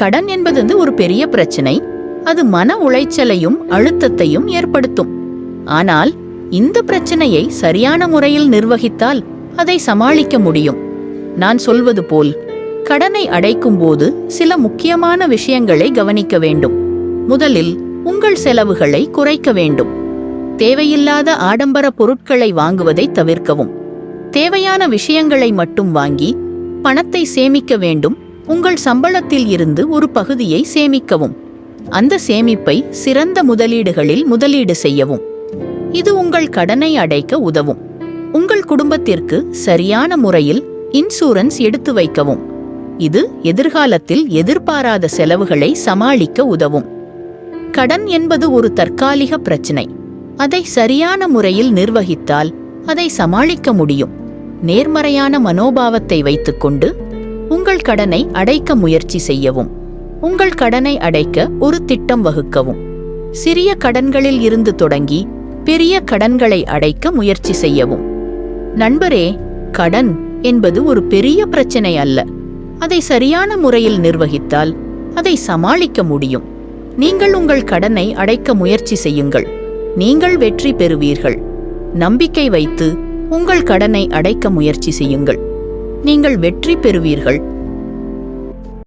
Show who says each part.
Speaker 1: கடன் என்பது வந்து ஒரு பெரிய பிரச்சனை. அது மன உளைச்சலையும் அழுத்தத்தையும் ஏற்படுத்தும். ஆனால் இந்த பிரச்சனையை சரியான முறையில் நிர்வகித்தால் அதை சமாளிக்க முடியும். நான் சொல்வது போல் கடனை அடைக்கும்போது சில முக்கியமான விஷயங்களை கவனிக்க வேண்டும். முதலில் உங்கள் செலவுகளை குறைக்க வேண்டும். தேவையில்லாத ஆடம்பர பொருட்களை வாங்குவதை தவிர்க்கவும். தேவையான விஷயங்களை மட்டும் வாங்கி பணத்தை சேமிக்க வேண்டும் உங்கள் சம்பளத்தில் இருந்து ஒரு பகுதியை சேமிக்கவும். அந்த சேமிப்பை சிறந்த முதலீடுகளில் முதலீடு செய்யவும். இது உங்கள் கடனை அடைக்க உதவும். உங்கள் குடும்பத்திற்கு சரியான முறையில் இன்சூரன்ஸ் எடுத்து வைக்கவும். இது எதிர்காலத்தில் எதிர்பாராத செலவுகளை சமாளிக்க உதவும். கடன் என்பது ஒரு தற்காலிக பிரச்சினை. அதை சரியான முறையில் நிர்வகித்தால் அதை சமாளிக்க முடியும். நேர்மறையான மனோபாவத்தை வைத்துக்கொண்டு உங்கள் கடனை அடைக்க முயற்சி செய்யவும். உங்கள் கடனை அடைக்க ஒரு திட்டம் வகுக்கவும். சிறிய கடன்களில் இருந்து தொடங்கி பெரிய கடன்களை அடைக்க முயற்சி செய்யவும். நண்பரே கடன் என்பது ஒரு பெரிய பிரச்சனை அல்ல. அதை சரியான முறையில் நிர்வகித்தால் அதை சமாளிக்க முடியும். நீங்கள் உங்கள் கடனை அடைக்க முயற்சி செய்யுங்கள். நீங்கள் வெற்றி பெறுவீர்கள். நம்பிக்கை வைத்து உங்கள் கடனை அடைக்க முயற்சி செய்யுங்கள். நீங்கள் வெற்றி பெறுவீர்கள்.